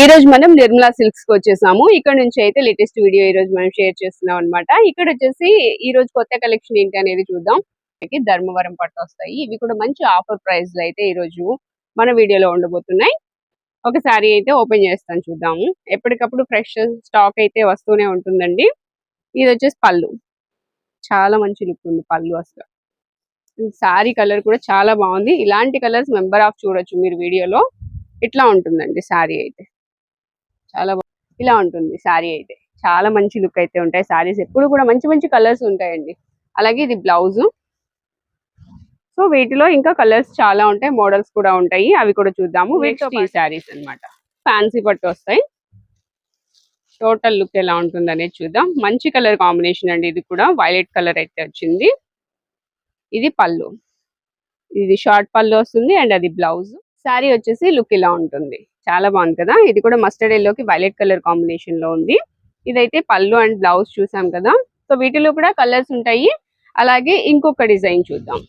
ఈ రోజు మనం నిర్మలా సిల్క్స్కి వచ్చేసాము. ఇక్కడ నుంచి అయితే లేటెస్ట్ వీడియో ఈ రోజు మనం షేర్ చేస్తున్నాం అనమాట ఇక్కడ వచ్చేసి ఈ రోజు కొత్త కలెక్షన్ ఏంటి అనేది చూద్దాం. ధర్మవరం పట్టు వస్తాయి. ఇవి కూడా మంచి ఆఫర్ ప్రైస్లో అయితే ఈ రోజు మన వీడియోలో ఉండబోతున్నాయి. ఒకసారి అయితే ఓపెన్ చేస్తాను చూద్దాము ఎప్పటికప్పుడు ఫ్రెష్ స్టాక్ అయితే వస్తూనే ఉంటుందండి. ఇది వచ్చేసి పళ్ళు. చాలా మంచి లుక్ ఉంది పళ్ళు అసలు. సారీ కలర్ కూడా చాలా బాగుంది. ఇలాంటి కలర్స్ మెంబర్ ఆఫ్ చూడొచ్చు మీరు వీడియోలో ఇట్లా ఉంటుందండి సారీ అయితే. చాలా ఇలా ఉంటుంది సారీ అయితే. చాలా మంచి లుక్ అయితే ఉంటాయి సారీస్ ఎప్పుడు కూడా మంచి మంచి కలర్స్ ఉంటాయండి. అలాగే ఇది బ్లౌజ్. సో వీటిలో ఇంకా కలర్స్ చాలా ఉంటాయి. మోడల్స్ కూడా ఉంటాయి. అవి కూడా చూద్దాము. నెక్స్ట్ ఈ సారీస్ అన్నమాట. ఫ్యాన్సీ పట్టు వస్తాయి. టోటల్ లుక్ ఎలా ఉంటుంది అనేది చూద్దాం. మంచి కలర్ కాంబినేషన్ అండి ఇది కూడా. వైలెట్ కలర్ అయితే వచ్చింది. ఇది పళ్ళు. ఇది షార్ట్ పళ్ళు వస్తుంది అండ్ అది బ్లౌజ్. శారీ వచ్చేసి లుక్ ఇలా ఉంటుంది. చాలా బాగుంది కదా. ఇది కూడా మస్టర్డ్ ఎల్లోకి వైలెట్ కలర్ కాంబినేషన్లో ఉంది. ఇదైతే పళ్ళు అండ్ బ్లౌజ్ చూసాం కదా. సో వీటిలో కూడా కలర్స్ ఉంటాయి. అలాగే ఇంకొక డిజైన్ చూద్దాం.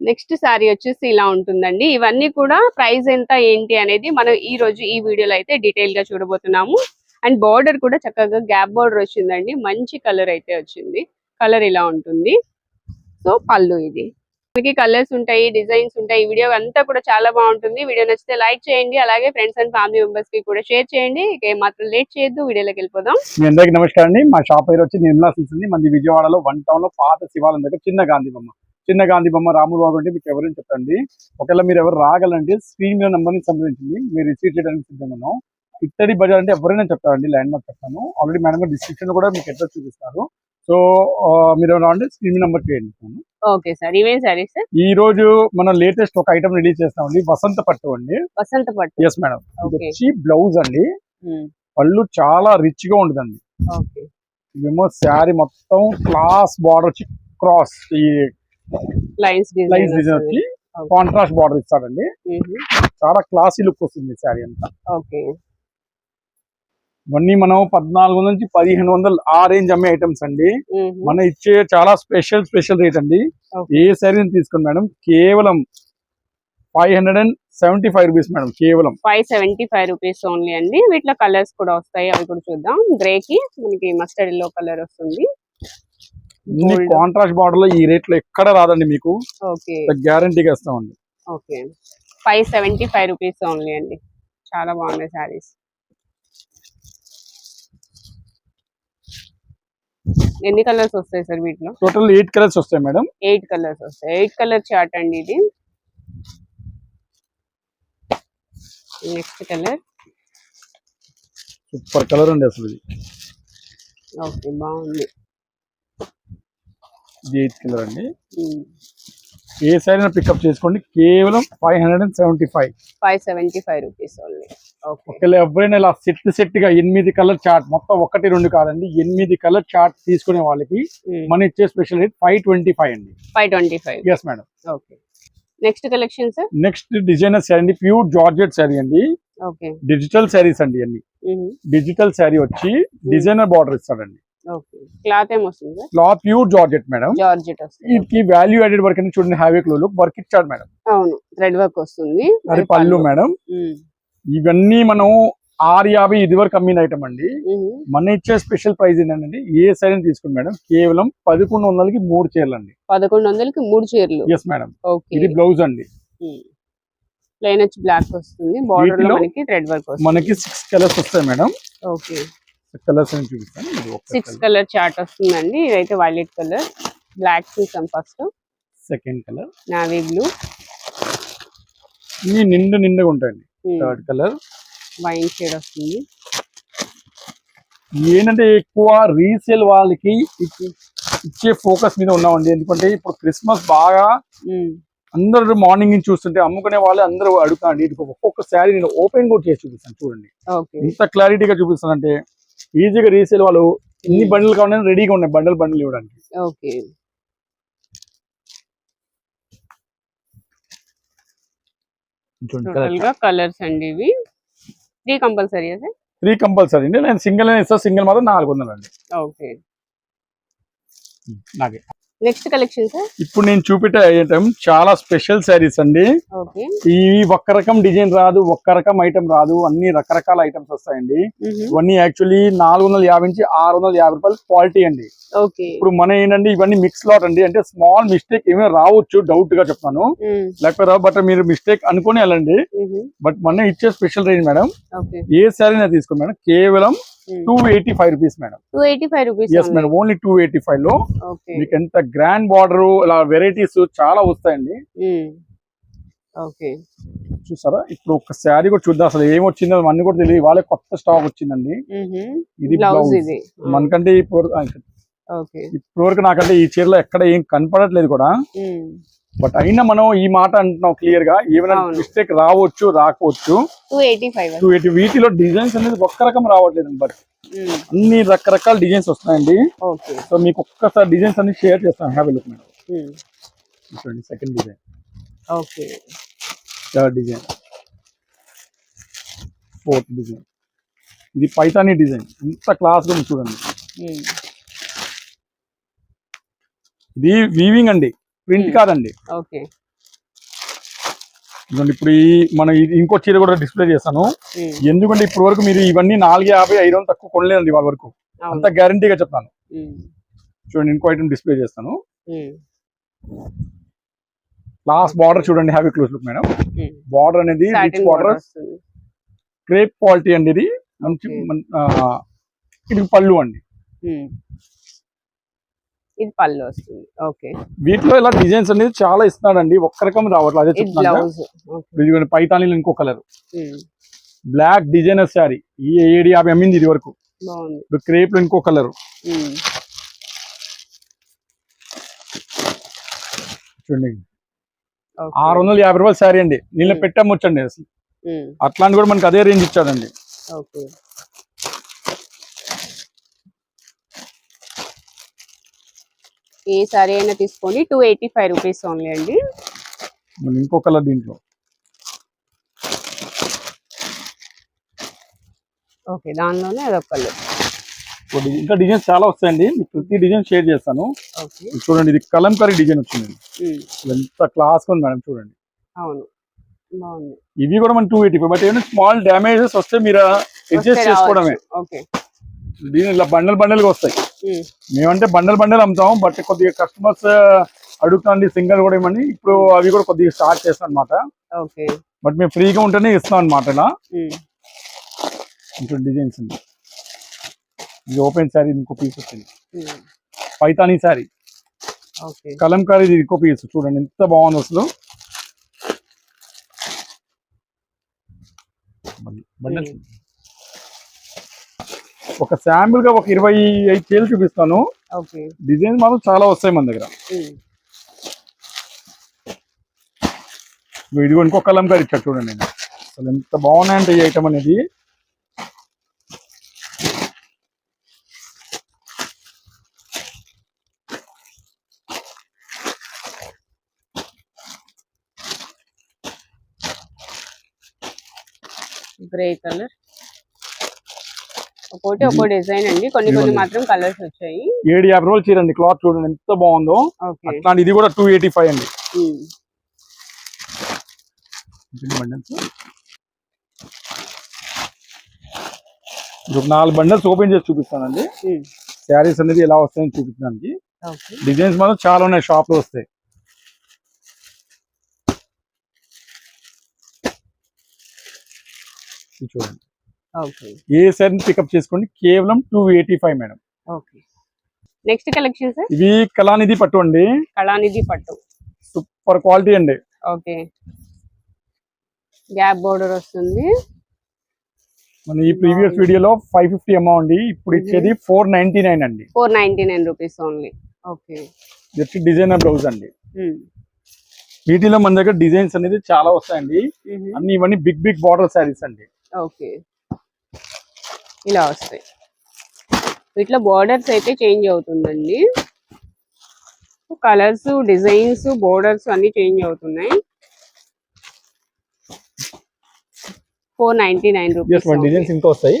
నెక్స్ట్ శారీ వచ్చేసి ఇలా ఉంటుందండి. ఇవన్నీ కూడా ప్రైస్ ఎంత ఏంటి అనేది మనం ఈ రోజు ఈ వీడియోలో అయితే డీటెయిల్గా చూడబోతున్నాము. అండ్ బార్డర్ కూడా చక్కగా గ్యాప్ బార్డర్ వచ్చిందండి. మంచి కలర్ అయితే వచ్చింది. కలర్ ఇలా ఉంటుంది. సో పళ్ళు ఇది. మనకి కలర్స్ ఉంటాయి డిజైన్స్ ఉంటాయి వీడియో అంతా కూడా చాలా బాగుంటుంది. వీడియో నచ్చితే లైక్ చేయండి అలాగే ఫ్రెండ్స్ అండ్ ఫ్యామిలీ మెంబర్స్కి కూడా షేర్ చేయండి. మాత్రం లేట్ చేయొద్దు వీడియోలోకి వెళ్ళిపోదాం. మీ అందరికీ నమస్కారం అండి. మా షాప్ పేరు వచ్చి నిర్మలా సిల్స్ ఉంది మంది విజయవాడలో వన్ టౌన్లో పాత శివాలయం దగ్గర చిన్న గాంధీ బొమ్మ. చిన్న గాంధీ బొమ్మ రాములు బాబు అంటే మీకు ఎవరైనా చెప్పండి. ఒకవేళ మీరు ఎవరు రాగలంటే స్క్రీన్ మీద నంబర్ని సంప్రదించింది మీరు రిసీవ్ చేయడానికి సిద్ధంగా ఇత్తడి బజార్ అంటే ఎవరైనా చెప్తారండి. ల్యాండ్ మార్క్ చెప్తాను ఆల్రెడీ మేడం డిస్క్రిప్షన్ కూడా మీకు అడ్రస్ చూపిస్తారు. సో మీరు ఎవరు అంటే స్క్రీన్ నెంబర్ చేయండి ఓకే సార్. ఇవేం సారీస్ ఈ రోజు మనం లేటెస్ట్ ఒక ఐటమ్ రిలీజ్ చేస్తామండి వసంత పట్టు అండి. వసంత పట్టు. Yes madam. వచ్చి బ్లౌజ్ అండి. పళ్ళు చాలా రిచ్గా ఓకే. ఇదేమో శారీ మొత్తం క్లాస్ బార్డర్ వచ్చి క్రాస్ ఈ లైన్స్ లైన్స్ డిజైన్ వచ్చి కాంట్రాస్ట్ బార్డర్ ఇస్తాడండి చాలా క్లాసీ లుక్ వస్తుంది శారీ అంతా. ఓకే. ఇవన్నీ మనం పద్నాలుగు నుంచి పదిహేను వందలు ఆ రేంజ్ అమ్మే ఐటమ్స్ అండి. మనం ఇచ్చే చాలా స్పెషల్ స్పెషల్ రేట్ అండి. ఏ శారీని తీసుకోండి మేడం కేవలం five hundred and seventy five rupees madam కేవలం. Five seventy five rupees only అండి. వీటిలో కలర్స్ కూడా వస్తాయి అవి కూడా చూద్దాం. గ్రే కి మనకి మస్టర్డ్ ఎల్లో కలర్ వస్తుంది. కాంట్రాస్ట్ బార్డర్లో ఈ రేట్లో ఎక్కడ రాదండి మీకు. ఓకే. గ్యారంటీగా ఇస్తామండి. Okay. Five seventy five rupees only అండి. చాలా బాగున్నాయి సారీస్ ఎన్ని కలర్స్ వస్తాయి సార్ వీటిలో? టోటల్ ఎయిట్ కలర్స్ వస్తాయి మేడం. ఎయిట్ కలర్స్ వస్తాయి. ఎయిట్ కలర్ చార్ట్ అండి ఇది. Next colour. సూపర్ కలర్ అండి అసలు ఇది. ఓకే బాగుంది. ఇది ఎయిట్ కలర్ అండి. ఏ శారీ పికప్ చేసుకోండి. కేవలం five hundred and seventy five five seventy five rupees only ఎవరైనా ఇలా సెట్ సెట్గా ఎనిమిది కలర్ చార్ట్ మొత్తం ఒకటి రెండు కాదండి ఎనిమిది కలర్ చార్ట్ తీసుకునే వాళ్ళకి మన ఇచ్చే special rate five twenty five అండి. Five twenty five yes madam okay. Next collection sir next designer sari అండి ప్యూర్ జార్జెట్ శారీ అండి. డిజిటల్ శారీస్ అండి అన్ని డిజిటల్ శారీ వచ్చి డిజైనర్ బార్డర్ ఇస్తాడండి. Cloth pure georgette madam georgette వీటికి వాల్యూ యాడెడ్ వర్క్ చూడండి హ్యావీ క్లో వర్క్ ఇచ్చాడు మేడం అవును. థ్రెడ్ వర్క్ వస్తుంది. అది పళ్ళు మేడం ఇవన్నీ మనం ఆరు యాభై ఇది వరకు అమ్మిన ఐటమ్ అండి. మన ఇచ్చే స్పెషల్ ప్రైస్ ఏంటంటే ఏ శారీని తీసుకుని మేడం. కేవలం పదకొండు వందలకి మూడు చీరలు అండి. పదకొండు వందలకి మూడు చీరలు. ఎస్ మేడం ఓకే ఇది బ్లౌజ్ అండి. ప్లెయిన్ వచ్చి బ్లాక్ వస్తుంది. బార్డర్లో మనకి థ్రెడ్ వర్క్ మనకి సిక్స్ కలర్స్ వస్తాయి మేడం. ఓకే కలర్స్ అని చూపిస్తాను. సిక్స్ కలర్ చార్ట్ వస్తుందండి. ఇదైతే వైలెట్ కలర్ బ్లాక్ చూసాం first second colour navy blue ఇన్ని నిండు నిండుగా ఉంటాయండి. థర్డ్ కలర్ వైన్ షేడ్ వస్తుంది. ఏంటంటే ఎక్కువ రీసేల్ వాళ్ళకి ఇచ్చి- ఫోకస్ మీద ఉన్నామండి. ఎందుకంటే ఇప్పుడు క్రిస్మస్ బాగా ఉమ్, అందరూ మార్నింగ్ నుంచి చూస్తుంటే అమ్ముకునే వాళ్ళు అందరూ అడుగుతాండి ఒక్కొక్క శారీ నేను ఓపెన్ కూడా చేసి చూపిస్తాను చూడండి. ఇంత క్లారిటీగా చూపిస్తానంటే ఈజీగా రీసేల్ వాళ్ళు ఎన్ని బండ్లు కావాలని రెడీగా ఉన్నాయి బండల్ బండ్లు ఇవ్వడానికి ఓకే చూడండి టోటల్గా కలర్స్ అండి ఇవి. Three compulsory sir? Three compulsory అండి. నేను సింగిల్ ఇస్తా సింగిల్ మాత్రం నాలుగు వందలు అండి. ఓకే. నాకే. నెక్స్ట్ కలెక్షన్ ఇప్పుడు నేను చూపెట్టే ఐటమ్ చాలా స్పెషల్ శారీస్ అండి. ఈ ఒక్క రకం డిజైన్ రాదు ఒక్క రకం ఐటమ్ రాదు అన్ని రకరకాల ఐటమ్స్ వస్తాయండి. ఇవన్నీ యాక్చువల్లీ నాలుగు వందల యాభై నుంచి ఆరు వందల యాభై రూపాయలు క్వాలిటీ అండి. ఇప్పుడు మన ఏంటంటే ఇవన్నీ మిక్స్ లాట్ అండి. అంటే స్మాల్ మిస్టేక్ ఏమైనా రావచ్చు డౌట్గా చెప్తాను. లేకపోతే బట్ మీరు మిస్టేక్ అనుకుని వెళ్ళండి. బట్ మన ఇచ్చే స్పెషల్ రేంజ్ మేడం ఏ శారీ తీసుకోండి మేడం కేవలం two eighty five rupees madam two eighty five rupees yes madam only two eighty ఫైవ్లో మీకు ఎంత గ్రాండ్ బార్డర్ ఇలా వెరైటీస్ చాలా వస్తాయండి. ఓకే చూసారా? ఇప్పుడు ఒక శారీ కూడా చూద్దాం. అసలు ఏం వచ్చిందో అన్ని కూడా తెలియదు. వాళ్ళే కొత్త స్టాక్ వచ్చిందండి. ఇది బ్లౌజ్ బ్లౌజ్ ఇది. మనకంటే ఇప్పుడు ఓకే ఇప్పుడు వరకు నాకంటే ఈ చీరలో ఎక్కడ ఏం కనపడట్లేదు కూడా. బట్ అయినా మనం ఈ మాట అంటున్నాం క్లియర్గా ఏమైనా. మిస్టేక్ రావచ్చు రాకపోవచ్చు టూ ఎయిటీ వీటిలో డిజైన్స్ అనేది ఒక్క రకం రావట్లేదు బట్ అన్ని రకరకాల డిజైన్స్ వస్తాయండి. ఓకే సో మీకు ఒక్కసారి డిజైన్స్ అన్ని షేర్ చేస్తాను హ్యావ్ లుక్ మేడం చూడండి second design okay third design fourth design ఇది పైతానీ డిజైన్ ఎంత క్లాస్గా ఉంది చూడండి. ఇది వీవింగ్ అండి. Print Hmm. కాదండి. ఓకే. ఇప్పుడు ఈ మన ఇంకో చీర కూడా డిస్ప్లే చేస్తాను ఎందుకంటే ఇప్పుడు వరకు మీరు ఇవన్నీ నాలుగు యాభై ఐదు వందలు తక్కువ కొనలేదండి వాళ్ళ వరకు. అంత గ్యారంటీగా చెప్తాను. చూడండి ఇంకో ఐటమ్ డిస్ప్లే చేస్తాను. లాస్ట్ బార్డర్ చూడండి happy close look madam border అనేది రిచ్ బార్డర్ క్రేప్ క్వాలిటీ అండి ఇది. మంచి ఇది పళ్ళు అండి. ఇది పళ్ళు వస్తుంది. ఓకే. వీటిలో ఇలా డిజైన్స్ అనేది చాలా ఇస్తున్నాడండి. ఒక్క రకం రావట్లేదు. అదే చెప్తున్నాను పైతానీలో ఇంకో కలర్. Black designer sari. ఈ ఏడు యాభై అమ్మింది ఇది వరకు. ఇప్పుడు క్రేప్లో ఇంకో కలర్. చూడండి. ఆరు వందల యాభై రూపాయల శారీ అండి. నీళ్ళ. పెట్టమ్మొచ్చండి అసలు. అట్లాంటి కూడా మనకి అదే రేంజ్ ఇచ్చాడండి. ఓకే. ఏ సారీ అయినా తీసుకోండి. Two eighty five rupees only అండి ఇంకో కలర్ దీంట్లో. ఓకే దానిలోనే అదొక కలర్. ఇంకో డిజైన్స్ చాలా వస్తాయండి. ప్రతి డిజైన్ షేర్ చేస్తాను. చూడండి ఇది కలంకారీ డిజైన్ వచ్చింది ఎంత క్లాస్ ఉంది మేడం చూడండి. అవును ఇవి కూడా మన టూ ఎయిటీ ఫైవ్ బట్ ఏమైనా స్మాల్ డ్యామేజెస్ వస్తే మీరు అడ్జస్ట్ చేసుకోవడమే. ఓకే. దీని ఇలా బండల్ బండల్గా వస్తాయి. మేమంటే బండల్ బండల్ అమ్ముతాం బట్ కొద్దిగా కస్టమర్స్ అడుగుతుంది సింగల్ కూడా ఏమని ఇప్పుడు అవి కూడా కొద్దిగా స్టార్ట్ చేస్తాం అనమాట బట్ మేము ఫ్రీగా ఉంటేనే ఇస్తాం అనమాట ఇలా. ఇంకో డిజైన్స్ ఉంది ఇది ఓపెన్ శారీ ఇంకో పీస్ వచ్చింది. పైతానీ శారీ ఓకే. కలంకారీ ఇది ఇంకో పీస్ చూడండి ఎంత బాగుంది అసలు. బండల్. ఒక శాంపుల్గా ఒక ఇరవై ఐదు చేలు చూపిస్తాను. ఓకే. డిజైన్స్ మాత్రం చాలా వస్తాయి మన దగ్గర. ఉమ్. ఇదిగో ఇదిగో ఇంకో కలంకారీ ఇచ్చారు చూడండి నేను. అసలు ఎంత బాగున్నాయంటే ఈ ఐటమ్ అనేది. గ్రే కలర్ ఒక్కోటి ఒక్కో డిజైన్ అండి. కొన్ని కొన్ని. మాత్రం కలర్స్ వచ్చాయి. ఏడు యాభై రోజులు చీరండి క్లాత్ చూడండి ఎంత బాగుందో. అట్లాంటి ఇది కూడా టూ ఎయిటీ ఫైవ్ అండి. ఇప్పుడు నాలుగు బండల్స్ ఓపెన్ చేసి చూపిస్తానండి. శారీస్ అనేది ఎలా వస్తాయని చూపించడానికి. డిజైన్స్ మాత్రం చాలా ఉన్నాయి షాప్లో వస్తాయి చూడండి. ఏ శారీ పికప్ చేసుకోండి? కేవలం two eighty five madam. Okay. Next collection sir ఇవి కళానిధి పట్టు అండి. కళానిధి పట్టు. సూపర్ క్వాలిటీ అండి. ఓకే. గ్యాప్ బోర్డర్ వస్తుంది. మన ఈ ప్రీవియస్ వీడియోలో ఫైవ్ ఫిఫ్టీ అమౌంట్ ఇప్పుడు ఇచ్చేది ఫోర్ నైన్టీ నైన్ అండి. Four ninety nine rupees only okay. Just designer blouse అండి. వీటిలో మన దగ్గర డిజైన్స్ అనేది చాలా వస్తాయండి. అన్ని ఇవన్నీ బిగ్ బిగ్ బార్డర్ శారీస్ అండి. ఓకే. ఇలా వస్తాయి. వీటిలో బార్డర్స్ అయితే చేంజ్ అవుతుందండి. కలర్స్ డిజైన్స్ బోర్డర్స్ అన్ని చేంజ్ అవుతున్నాయి. Four ninety nine rupees designs ఇంకా వస్తాయి.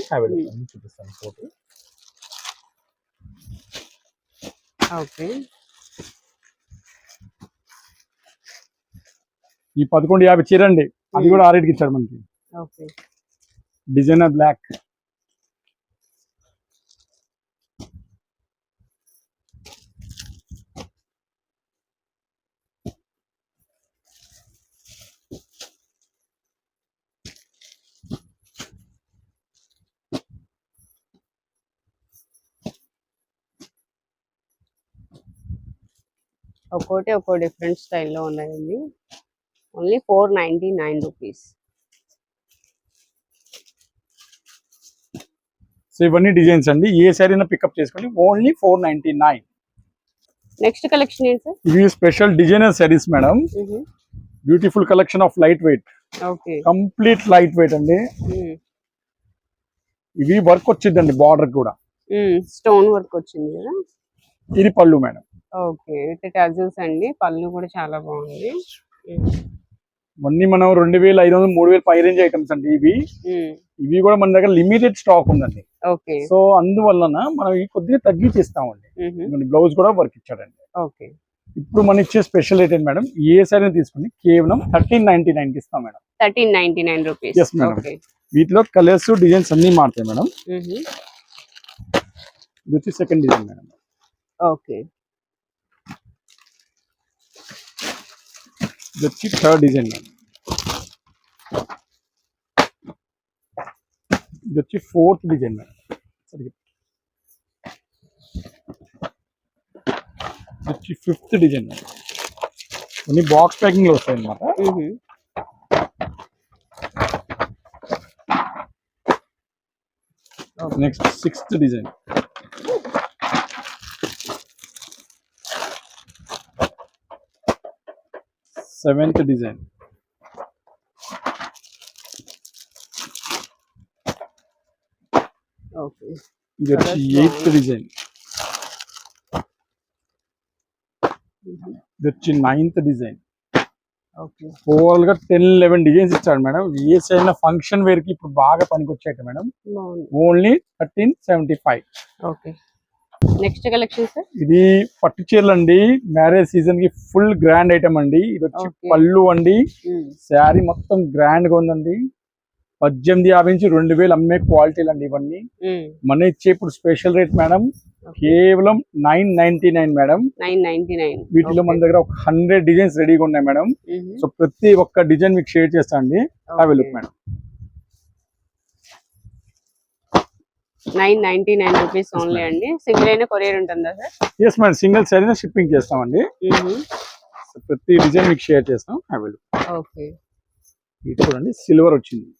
Okay hmm. ఈ పదకొండు యాభై చీరండి అది hmm. కూడా ఆరేటికి ఇచ్చాడు మనకి. డిజైనర్ బ్లాక్ ఒక్కోటి ఒక్కో డిఫరెంట్ స్టైల్లో ఉన్నాయండి. Only four ninety nine rupees. So ఇవన్నీ డిజైన్స్ అండి. ఏ అయినా పికప్ చేసుకోండి. Only four ninety nine. Next collection ఏంటి సార్? ఇవి special designer saris madam. Beautiful collection of light weight okay. Complete light weight అండి. ఇవి వర్క్ వచ్చిందండి బార్డర్ కూడా. స్టోన్ వర్క్ వచ్చింది కదా? ఇది పళ్ళు మేడం. ఓకే విత్ టజల్స్ అండి. పళ్ళు కూడా చాలా బాగుంది. ఇవన్నీ మనం రెండు వేల ఐదు వందలు మూడు వేల పై రేంజ్ ఐటమ్స్ అండి ఇవి. ఇవి కూడా మన దగ్గర లిమిటెడ్ స్టాక్ ఉందండి. ఓకే. సో అందువలన మనం ఈ కొద్దిగా తగ్గించి ఇస్తామండి బ్లౌజ్ కూడా వర్క్ ఇచ్చాడండి. ఓకే. ఇప్పుడు మనం ఇచ్చే స్పెషల్ రేట్ మేడం ఏ సారీ తీసుకుని కేవలం థర్టీన్ నైన్టీ నైన్కి ఇస్తాం madam. Thirteen ninety nine rupees. Okay. వీటిలో కలర్స్ డిజైన్స్ అన్ని మారుతాయి మేడం. ఇది సెకండ్ డిజైన్ మేడం. ఓకే. ఇది వచ్చి థర్డ్ డిజైన్ ఇది వచ్చి ఫోర్త్ డిజైన్ సరిగ్గా. ఇది వచ్చి ఫిఫ్త్ డిజైన్ కొన్ని బాక్స్ ప్యాకింగ్లో వస్తాయి అనమాట next sixth design seventh design okay ఇది వచ్చి ఎయిత్ డిజైన్ ఇది వచ్చి నైన్త్ డిజైన్ ఓకే ఓవరాల్గా టెన్ లెవెన్ డిజైన్స్ ఇచ్చాడు మేడం ఏ సైడ్ ఫంక్షన్ వేర్కి ఇప్పుడు బాగా పనికి వచ్చాయి మేడం బాగుంది only thirteen seventy five okay next collection sir? ఇది పట్టు చీరలు అండి. మ్యారేజ్ సీజన్కి ఫుల్ గ్రాండ్ ఐటమ్ అండి. ఇది వచ్చి. పళ్ళు అండి. శారీ మొత్తం గ్రాండ్గా ఉందండి. పద్దెనిమిది యాభై నుంచి రెండు వేలు అమ్మే క్వాలిటీలు అండి ఇవన్నీ. మన ఇచ్చే ఇప్పుడు స్పెషల్ రేట్ మేడం కేవలం nine ninety nine madam. Nine ninety nine. వీటిలో మన దగ్గర ఒక హండ్రెడ్ డిజైన్స్ రెడీగా ఉన్నాయి మేడం. సో ప్రతి ఒక్క డిజైన్ మీకు షేర్ చేస్తా అండి. అవి look madam nine ninety nine rupees only అండి. సింగిల్ అయినా కొరియర్ ఉంటుందా sir yes madam single sari shipping చేస్తామండి. ప్రతి డిజైన్ మీకు షేర్ చేస్తాం అవి లుక్ ఓకే. ఇది చూడండి సిల్వర్ వచ్చింది.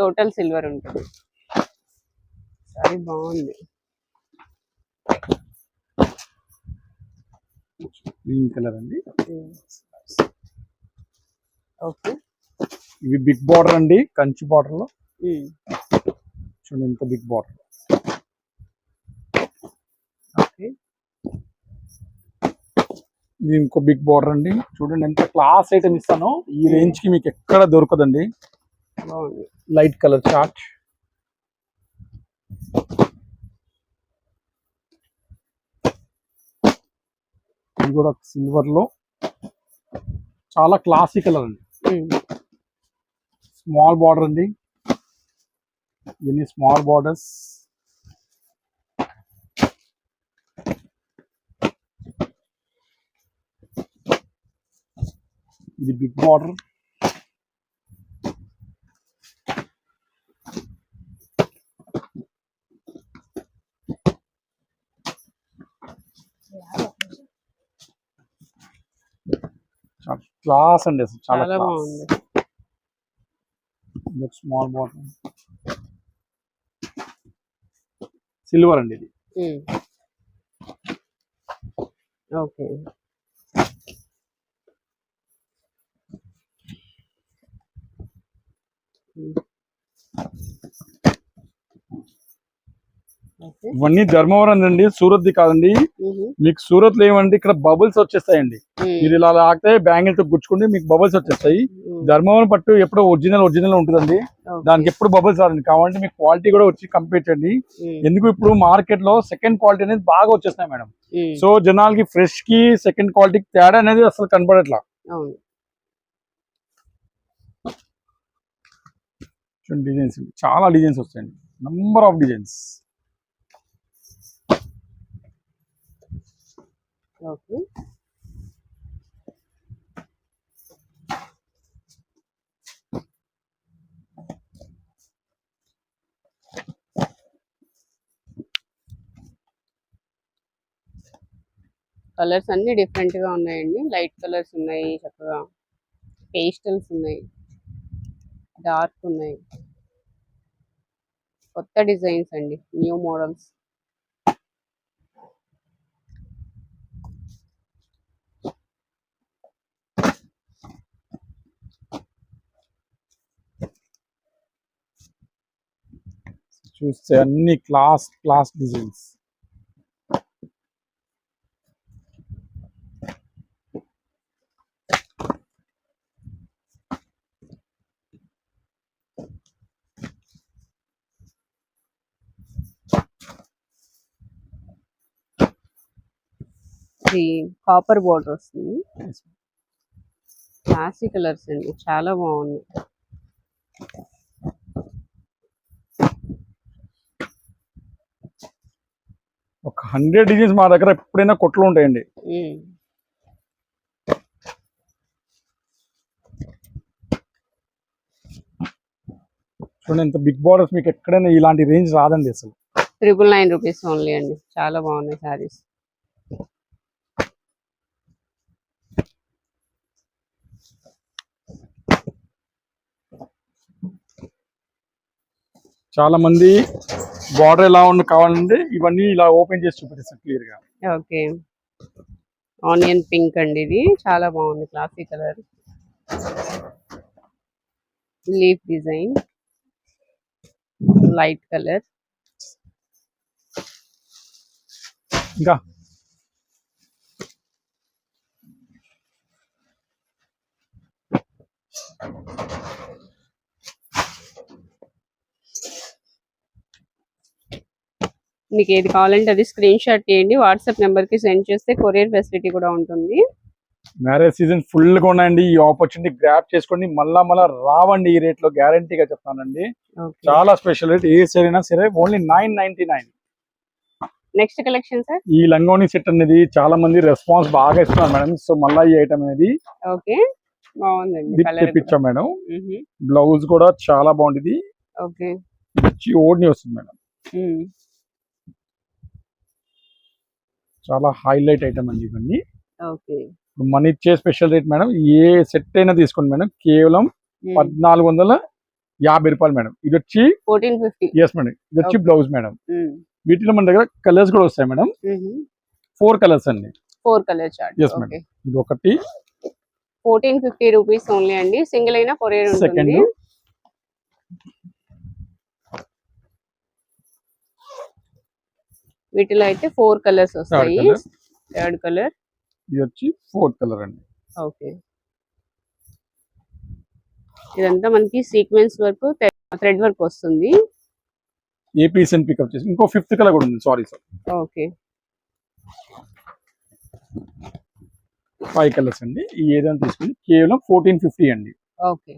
టోటల్ సిల్వర్ ఉంటుంది. సారీ బాగుంది. గ్రీన్ కలర్ అండి. ఓకే. ఇవి బిగ్ బార్డర్ అండి కంచి బార్డర్లో. చూడండి ఎంత బిగ్ బార్డర్ ఓకే ఇది ఇంకో బిగ్ బార్డర్ అండి. చూడండి ఎంత క్లాస్ ఐటమ్ ఇస్తానో ఈ రేంజ్కి మీకు ఎక్కడ దొరకదండి. లైట్ కలర్ చార్ట్ ఇది కూడా సిల్వర్లో. చాలా క్లాసిక్ కలర్ అండి. స్మాల్ బార్డర్ అండి. ఇవన్నీ స్మాల్ బార్డర్స్. ఇది బిగ్ బార్డర్. క్లాస్ అండి అసలు చాలా బాగుంది. స్మాల్ బాటిల్ సిల్వర్ అండి ఇది. ఓకే. ఇవన్నీ ధర్మవరం అండి సూరత్ ది కాదండి మీకు సూరత్లో ఏమండి ఇక్కడ బబుల్స్ వచ్చేస్తాయండి. మీరు ఇలా ఆగితే బ్యాంగిల్స్ గుచ్చుకుంటే మీకు బబుల్స్ వచ్చేస్తాయి. ధర్మవరం పట్టు ఎప్పుడు ఒరిజినల్ ఒరిజినల్ ఉంటుందండి. దానికి ఎప్పుడు బబుల్స్ రాదండి. కావాలంటే మీకు క్వాలిటీ కూడా వచ్చి కంపించండి ఎందుకు ఇప్పుడు మార్కెట్లో సెకండ్ క్వాలిటీ అనేది బాగా వచ్చేస్తాయి మేడం. సో జనాలకి ఫ్రెష్కి సెకండ్ క్వాలిటీకి తేడా అనేది అసలు కనపడట్లా డిజైన్స్. చాలా డిజైన్స్ వస్తాయండి. Number of designs. Okay. Colours అన్ని డిఫరెంట్గా ఉన్నాయండి. లైట్ కలర్స్ ఉన్నాయి చక్కగా పేస్టల్స్ ఉన్నాయి డార్క్ ఉన్నాయి. కొత్త డిజైన్స్ అండి న్యూ మోడల్స్. చూస్తే అన్ని క్లాస్ క్లాస్ డిజైన్స్. ఇది కాపర్ బోర్డర్ వస్తుంది. క్లాసీ కలర్స్ అండి. చాలా బాగుంది. హండ్రెడ్ డిజైన్స్ మా దగ్గర ఎప్పుడైనా కొట్లు ఉంటాయండి. చూడండి ఎంత బిగ్ బార్డర్స్ మీకు ఎక్కడైనా ఇలాంటి రేంజ్ రాదండి అసలు. ట్రిపుల్ నైన్ రూపీస్ ఓన్లీ అండి. చాలా బాగున్నాయి శారీస్ చాలా మంది బార్డర్ ఎలా ఉన్న కావాలంటే ఇవన్నీ ఇలా ఓపెన్ చేసి చూపిస్తాను క్లియర్గా. ఓకే. ఆనియన్ పింక్ అండి ఇది. చాలా బాగుంది classy colour leaf design light colour ఇంకా మీకు ఏది కావాలంటే అది స్క్రీన్ షాట్ చేయండి. వాట్సాప్ నెంబర్కి సెండ్ చేస్తే కొరియర్ ఫెసిలిటీ కూడా ఉంటుంది. మ్యారేజ్ సీజన్ ఫుల్గా ఉన్నాయండి ఈ ఆపర్చునిటీ గ్రాప్ చేసుకోండి. మళ్ళా మళ్ళా రావండి ఈ రేట్లో గ్యారంటీగా చెప్తానండి. ఓకే చాలా స్పెషల్ రేట్ ఏ సరైనా సరే only nine ninety nine next collection sir ఈ లంగోని సెట్ అనేది చాలా మంది రెస్పాన్స్ బాగా ఇస్తున్నారు మేడం సో మళ్ళీ ఈ ఐటమ్ అనేది ఓకే బాగుందండి. తెప్పించాం మేడం బ్లౌజ్ కూడా చాలా బాగుంటుంది. ఓకే మంచి ఓడ్ని వస్తుంది మేడం చాలా హైలైట్ ఐటమ్ అండి ఇవన్నీ. ఓకే. ఇప్పుడు మన ఇచ్చే స్పెషల్ రేట్ మేడం ఏ సెట్ అయినా తీసుకోండి మేడం కేవలం పద్నాలుగు వందల యాభై రూపాయలు మేడం. ఇది వచ్చి ఫోర్టీన్ ఫిఫ్టీ. ఎస్ మేడం ఇది వచ్చి. Blouse madam. వీటిలో మన దగ్గర కలర్స్ కూడా వస్తాయి మేడం. ఫోర్ కలర్స్ అండి. Four colour chart. Madam. Okay. ఇది ఒకటి. ఫోర్టీన్ ఫిఫ్టీ రూపీస్ ఓన్లీ అండి. సింగిల్ అయినా కొరియర్ సెకండ్ వీటిలో అయితే ఫోర్ కలర్స్ వస్తాయి. థర్డ్ కలర్ ఇది వచ్చి ఫోర్త్ కలర్ అండి. ఓకే. ఇదంతా మనకి సీక్వెన్స్ వర్క్ థ్రెడ్ వర్క్ వస్తుంది. ఏ పీస్ అని పికప్ చేసి ఇంకో ఫిఫ్త్ కలర్ కూడా ఉంది sorry sir okay. Five colours అండి. ఈ ఏదైనా తీసుకుని కేవలం ఫోర్టీన్ ఫిఫ్టీ అండి. ఓకే.